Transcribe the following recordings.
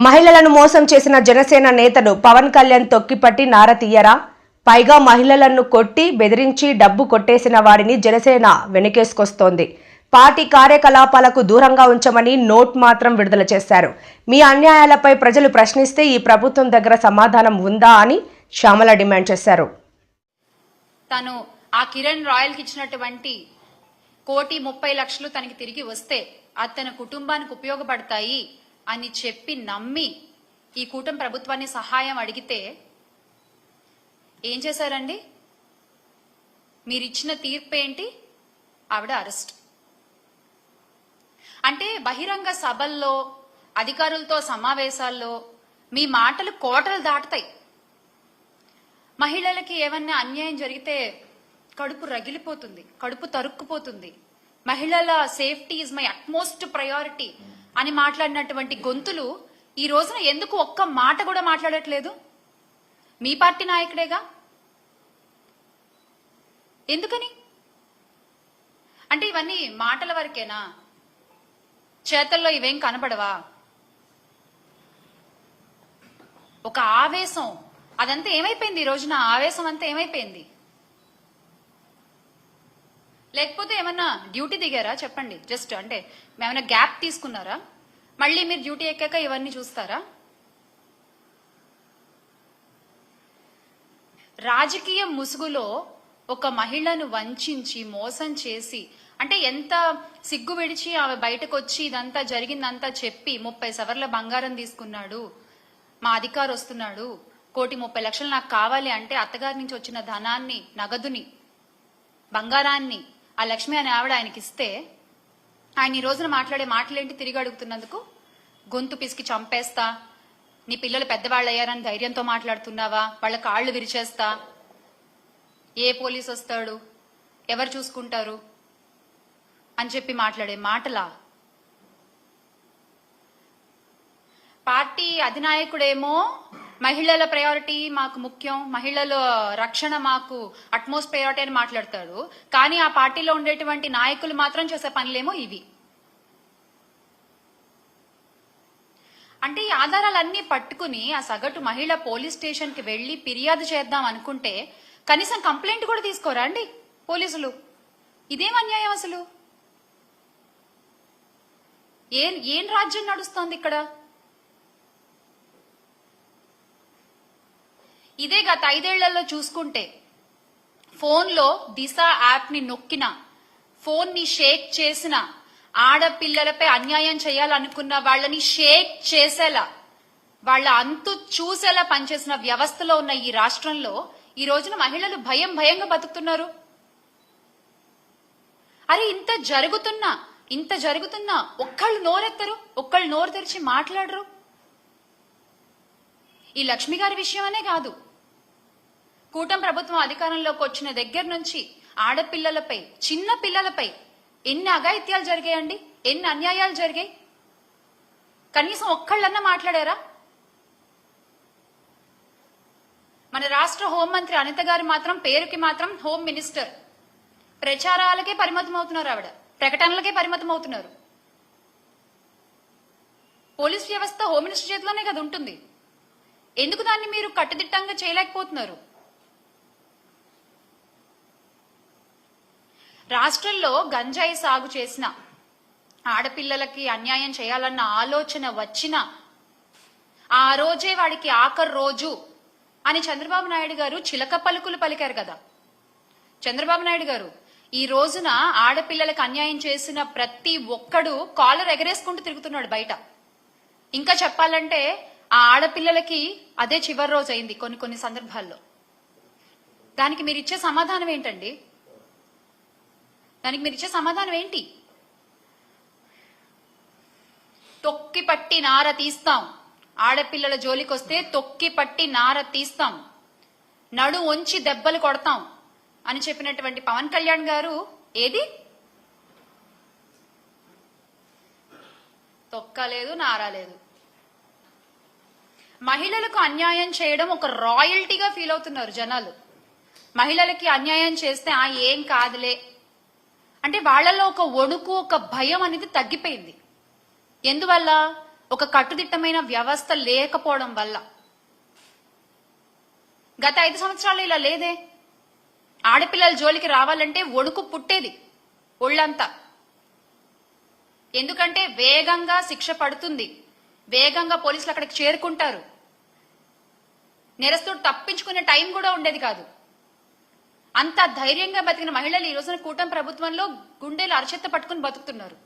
మహిళలను మోసం చేసిన జనసేన నేతను పవన్ కళ్యాణ్ తొక్కిపట్టి నార తీయరా? పైగా మహిళలను కొట్టి బెదిరించి డబ్బు కొట్టేసిన వాడిని జనసేన వెనకేసుకొస్తోంది. పార్టీ కార్యకలాపాలకు దూరంగా ఉంచమని నోట్ మాత్రం విడుదల చేశారు. మీ అన్యాయాలపై ప్రజలు ప్రశ్నిస్తే ఈ ప్రభుత్వం దగ్గర సమాధానం ఉందా అని శ్యామల డిమాండ్ చేశారు. తను ఆ కిరణ్ రాయల్కి ఇచ్చినటువంటి కోటి ముప్పై లక్షలు తనకి తిరిగి వస్తే అది తన కుటుంబానికి ఉపయోగపడతాయి అని చెప్పి నమ్మి ఈ కూటమి ప్రభుత్వాన్ని సహాయం అడిగితే ఏం చేశారండి? మీరిచ్చిన తీర్పు ఏంటి? ఆవిడ అరెస్ట్. అంటే బహిరంగ సభల్లో అధికారులతో సమావేశాల్లో మీ మాటలు కోటలు దాటుతాయి. మహిళలకి ఏమన్నా అన్యాయం జరిగితే కడుపు రగిలిపోతుంది కడుపు తరుక్కుపోతుంది. మహిళల safety is my utmost priority. అని మాట్లాడినటువంటి గొంతులు ఈ రోజున ఎందుకు ఒక్క మాట కూడా మాట్లాడట్లేదు? మీ పార్టీ నాయకుడేగా? ఎందుకని? అంటే ఇవన్నీ మాటల వరకేనా? చేతల్లో ఇవేం కనబడవా? ఒక ఆవేశం. అదంతా ఏమైపోయింది ఈ రోజున? ఆవేశం అంతా ఏమైపోయింది? లేకపోతే ఏమన్నా డ్యూటీ దిగారా? చెప్పండి. జస్ట్ అంటే ఏమైనా గ్యాప్ తీసుకున్నారా? మళ్ళీ మీరు డ్యూటీ ఎక్కాక ఇవన్నీ చూస్తారా? రాజకీయ ముసుగులో ఒక మహిళను వంచించి మోసం చేసి అంటే ఎంత సిగ్గు విడిచి ఆమె బయటకు వచ్చి ఇదంతా జరిగిందంతా చెప్పి ముప్పై సవర్ల బంగారం తీసుకున్నాడు మా అధికారి వస్తున్నాడు కోటి ముప్పై లక్షలు నాకు కావాలి అంటే అత్తగారి నుంచి వచ్చిన ధనాన్ని నగదుని బంగారాన్ని ఆ లక్ష్మి అనే ఆవిడ ఆయనకి ఇస్తే ఆయన ఈ రోజున మాట్లాడే మాటలేంటి తిరిగి అడుగుతున్నందుకు? గొంతు పిసికి చంపేస్తా. నీ పిల్లలు పెద్దవాళ్ళు అయ్యారని ధైర్యంతో మాట్లాడుతున్నావా? వాళ్ళ కాళ్ళు విరిచేస్తా. ఏ పోలీస్ వస్తాడు? ఎవరు చూసుకుంటారు? అని చెప్పి మాట్లాడే మాటలా? పార్టీ అధినాయకుడేమో మహిళల ప్రయారిటీ మాకు ముఖ్యం మహిళల రక్షణ మాకు అట్మోస్ట్ ప్రయారిటీ అని మాట్లాడతాడు. కానీ ఆ పార్టీలో ఉండేటువంటి నాయకులు మాత్రం చేసే పనులేమో ఇవి. అంటే ఈ ఆధారాలన్నీ పట్టుకుని ఆ సగటు మహిళ పోలీస్ స్టేషన్కి వెళ్ళి ఫిర్యాదు చేద్దాం అనుకుంటే కనీసం కంప్లైంట్ కూడా తీసుకోరా అండి పోలీసులు? ఇదేం అన్యాయం అసలు? ఏం ఏం రాజ్యం నడుస్తోంది ఇక్కడ? ఇదే గత ఐదేళ్ళలో చూసుకుంటే ఫోన్లో దిశ యాప్ని నొక్కిన ఫోన్ని షేక్ చేసిన ఆడపిల్లలపై అన్యాయం చేయాలనుకున్న వాళ్ళని షేక్ చేసేలా వాళ్ళ అంతు చూసేలా పనిచేసిన వ్యవస్థలో ఉన్న ఈ రాష్ట్రంలో ఈ రోజున మహిళలు భయం భయంగా బతుకుతున్నారు. అరే ఇంత జరుగుతున్నా ఇంత జరుగుతున్నా ఒక్కళ్ళు నోరెత్తరు ఒక్కళ్ళు నోరు తెరిచి మాట్లాడరు. ఈ లక్ష్మి గారి విషయమనే కాదు. కూటమి ప్రభుత్వం అధికారంలోకి వచ్చిన దగ్గర నుంచి ఆడపిల్లలపై చిన్న పిల్లలపై ఎన్ని అఘాయిత్యాలు జరిగాయండి? ఎన్ని అన్యాయాలు జరిగాయి? కనీసం ఒక్కళ్ళన్నా మాట్లాడారా? మన రాష్ట్ర హోంమంత్రి అనిత గారు మాత్రం పేరుకి మాత్రం హోమ్ మినిస్టర్. ప్రచారాలకే పరిమితం అవుతున్నారు ఆవిడ. ప్రకటనలకే పరిమితం అవుతున్నారు పోలీస్ వ్యవస్థ హోమ్ మినిస్టర్ చేతిలోనే కదా ఉంటుంది. ఎందుకు దాన్ని మీరు కట్టుదిట్టంగా చేయలేకపోతున్నారు? రాష్ట్రంలో గంజాయి సాగు చేసిన ఆడపిల్లలకి అన్యాయం చేయాలన్న ఆలోచన వచ్చిన ఆ రోజే వాడికి ఆఖరి రోజు అని చంద్రబాబు నాయుడు గారు చిలక పలుకులు పలికారు కదా. చంద్రబాబు నాయుడు గారు ఈ రోజున ఆడపిల్లలకు అన్యాయం చేసిన ప్రతి ఒక్కడు కాలర్ ఎగరేసుకుంటూ తిరుగుతున్నాడు బయట. ఇంకా చెప్పాలంటే ఆ ఆడపిల్లలకి అదే చివరి రోజు అయింది కొన్ని కొన్ని సందర్భాల్లో. దానికి మీరు ఇచ్చే సమాధానం ఏంటండి? దానికి మీరు ఇచ్చే సమాధానం ఏంటి? తొక్కి పట్టి నార తీస్తాం. ఆడపిల్లల జోలికొస్తే తొక్కి పట్టి నార తీస్తాం. నడు వంచి దెబ్బలు కొడతాం అని చెప్పినటువంటి పవన్ కళ్యాణ్ గారు ఏది? తొక్కలేదు నారాలేదు. మహిళలకు అన్యాయం చేయడం ఒక రాయల్టీగా ఫీల్ అవుతున్నారు జనాలు. మహిళలకి అన్యాయం చేస్తే ఆ ఏం కాదులే. అంటే వాళ్ళలో ఒక వణుకు ఒక భయం అనేది తగ్గిపోయింది. ఎందువల్ల? ఒక కట్టుదిట్టమైన వ్యవస్థ లేకపోవడం వల్ల. గత ఐదు సంవత్సరాలు ఇలా లేదే. ఆడపిల్లల జోలికి రావాలంటే వణుకు పుట్టేది ఒళ్ళంతా. ఎందుకంటే వేగంగా శిక్ష పడుతుంది. వేగంగా పోలీసులు అక్కడికి చేరుకుంటారు. నేరస్తుడు తప్పించుకునే టైం కూడా ఉండేది కాదు. అంత ధైర్యంగా బతికిన మహిళలు ఈ రోజున కూటమి ప్రభుత్వంలో గుండెలు అరచెత్త పట్టుకుని బతుకుతున్నారు.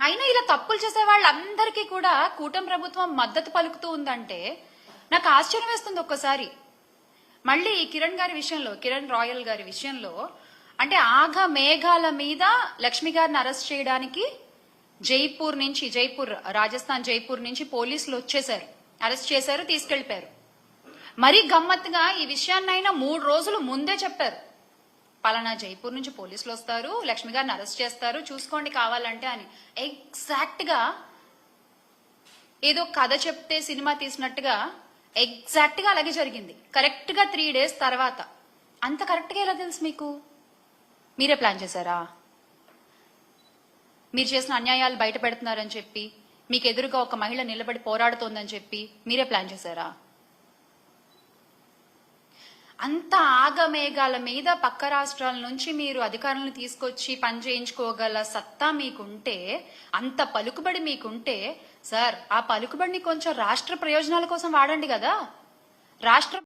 అయినా ఇలా తప్పులు చేసే వాళ్ళందరికీ కూడా కూటమి ప్రభుత్వం మద్దతు పలుకుతూ ఉందంటే నాకు ఆశ్చర్యం వేస్తుంది ఒక్కసారి. మళ్ళీ ఈ కిరణ్ గారి విషయంలో కిరణ్ రాయల్ గారి విషయంలో అంటే ఆఘ మేఘాల మీద లక్ష్మి గారిని అరెస్ట్ చేయడానికి జైపూర్ నుంచి జైపూర్ రాజస్థాన్ జైపూర్ నుంచి పోలీసులు వచ్చేశారు. అరెస్ట్ చేశారు తీసుకెళ్ళిపోయారు మరీ గమ్మత్తుగా ఈ విషయాన్నైనా మూడు రోజులు ముందే చెప్పారు. పలానా జైపూర్ నుంచి పోలీసులు వస్తారు లక్ష్మి గారిని అరెస్ట్ చేస్తారు చూసుకోండి కావాలంటే అని. ఎగ్జాక్ట్గా ఏదో కథ చెప్తే సినిమా తీసినట్టుగా ఎగ్జాక్ట్గా అలాగే జరిగింది. కరెక్ట్గా త్రీ డేస్ తర్వాత. అంత కరెక్ట్గా ఎలా తెలుసు మీకు? మీరే ప్లాన్ చేశారా? మీరు చేసిన అన్యాయాలు బయట పెడుతున్నారని చెప్పి. మీకు ఎదురుగా ఒక మహిళ నిలబడి పోరాడుతోందని చెప్పి మీరే ప్లాన్ చేశారా? అంత ఆగమేఘాల మీద పక్క రాష్ట్రాల నుంచి మీరు అధికారులను తీసుకొచ్చి పని చేయించుకోగల సత్తా మీకుంటే అంత పలుకుబడి మీకుంటే సార్ ఆ పలుకుబడిని కొంచెం రాష్ట్ర ప్రయోజనాల కోసం వాడండి కదా? రాష్ట్ర